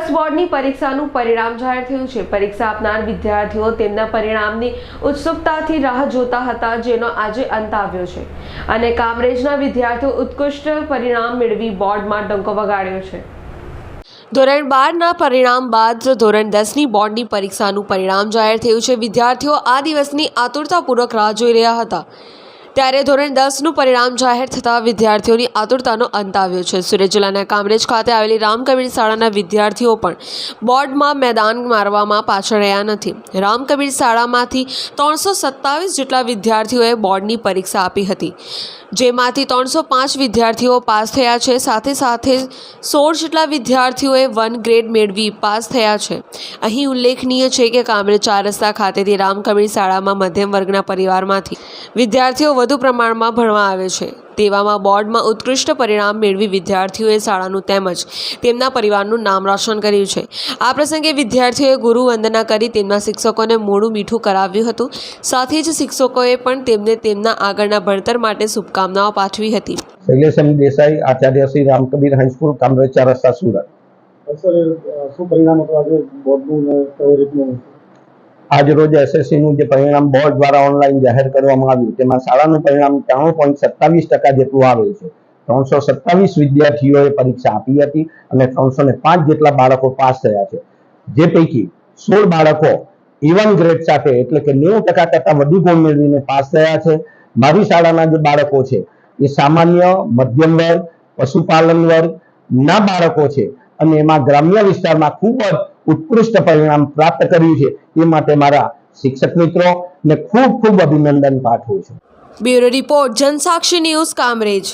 પરીક્ષાનું પરિણામ જાહેર થયું છે. પરીક્ષા આપનાર વિદ્યાર્થીઓ તેમના પરિણામની ઉત્સુકતાથી રાહ જોતા હતા, જેનો આજે અંત આવ્યો છે. અને કામરેજના વિદ્યાર્થીઓ ઉત્કૃષ્ટ પરિણામ મેળવી બોર્ડમાં ડંકો વગાડ્યો છે. ધોરણ બારના પરિણામ બાદ ધોરણ દસની બોર્ડની પરીક્ષાનું પરિણામ જાહેર થયું છે. વિદ્યાર્થીઓ આ દિવસની આતુરતાપૂર્વક રાહ જોઈ રહ્યા હતા. ત્યારે ધોરણ દસનું પરિણામ જાહેર થતાં વિદ્યાર્થીઓની આતુરતાનો અંત આવ્યો છે. સુરત જિલ્લાના કામરેજ ખાતે આવેલી રામકબીર શાળાના વિદ્યાર્થીઓ પણ બોર્ડમાં મેદાન મારવામાં પાછળ રહ્યા નથી. રામકબીર શાળામાંથી ત્રણસો સત્તાવીસ જેટલા વિદ્યાર્થીઓએ બોર્ડની પરીક્ષા આપી હતી. જેમાંથી ત્રણસો પાંચ વિદ્યાર્થીઓ પાસ થયા છે. સાથે સાથે સોળ જેટલા વિદ્યાર્થીઓએ વન ગ્રેડ મેળવી પાસ થયા છે. અહીં ઉલ્લેખનીય છે કે કામરેજ ચાર રસ્તા ખાતેથી રામકબીર શાળામાં મધ્યમ વર્ગના પરિવારમાંથી વિદ્યાર્થીઓ વધુ પ્રમાણમાં ભણવા આવે છે. તેવામાં બોર્ડમાં ઉત્કૃષ્ટ પરિણામ મેળવી વિદ્યાર્થીઓએ શાળાનું તેમજ તેમના પરિવારનું નામ રોશન કર્યું છે. આ પ્રસંગે વિદ્યાર્થીઓએ ગુરુ વંદના કરી તેમના શિક્ષકોને મોડું મીઠું કરાવ્યું હતું. સાથે જ શિક્ષકોએ પણ તેમને તેમના આગળના ભણતર માટે શુભકામનાઓ પાઠવી હતી. શૈલેષ દેસાઈ આચાર્ય શ્રી રામકબીર હાઈસ્કૂલ કામરેચા રસ્તા સુરત. સર શું પરિણામ હતું આજે બોર્ડનું કઈ રીતનું? આજ રોજ એસએસસીનું જે પરિણામ બોર્ડ દ્વારા ઓનલાઈન જાહેર કરવામાં આવ્યું, તેમાં શાળાનું પરિણામ ત્રાણું પોઈન્ટ સત્તાવીસ ટકા જેટલું આવેલ છે. ત્રણસો સત્તાવીસ વિદ્યાર્થીઓએ પરીક્ષા આપી હતી અને ત્રણસો ને પાંચ જેટલા બાળકો પાસ થયા છે. જે પૈકી સોળ બાળકો ઇવન ગ્રેડ સાથે, એટલે કે નેવું ટકા કરતા વધુ ગુણ મેળવીને પાસ થયા છે. મારી શાળાના જે બાળકો છે, એ સામાન્ય, મધ્યમ વર્ગ, પશુપાલન વર્ગ ના બાળકો છે. અને એમાં ગ્રામ્ય વિસ્તારમાં ખૂબ જ ઉત્કૃષ્ટ પરિણામ પ્રાપ્ત કર્યું છે. એ માટે મારા શિક્ષક મિત્રો, ને ખૂબ ખૂબ અભિનંદન પાઠવું છું. Bureau report Jansakshi news Kamrej.